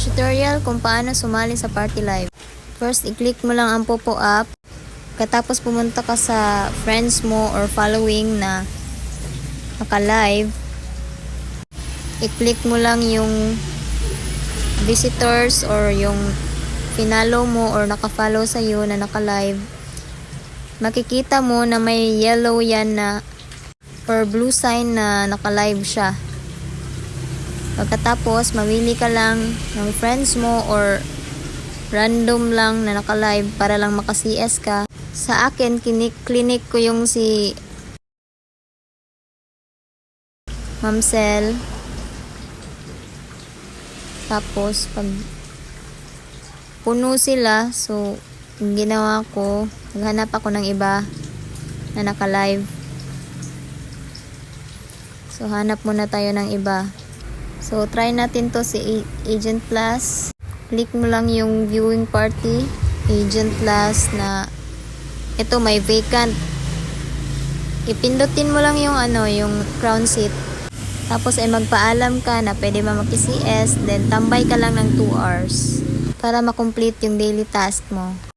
Tutorial kung paano sumali sa party live. First, i-click mo lang ang popo up. Katapos pumunta ka sa friends mo or following na naka-live. I-click mo lang yung visitors or yung finalo mo or naka-follow sa'yo na naka-live. Makikita mo na may yellow yan na or blue sign na naka-live siya. Pagkatapos, mamili ka lang ng friends mo or random lang na naka-live para lang maka-CS ka. Sa akin, clinic ko yung si Mamsel. Tapos, pag puno sila, so, ginawa ko, naghanap ako ng iba na naka-live. So, hanap muna tayo ng iba. So, try natin to si Agent Plus. Click mo lang yung viewing party. Agent Plus na ito may vacant. Ipindutin mo lang yung ano, yung crown seat. Tapos ay magpaalam ka na pwede ba maki-CS, then tambay ka lang ng 2 hours para makomplete yung daily task mo.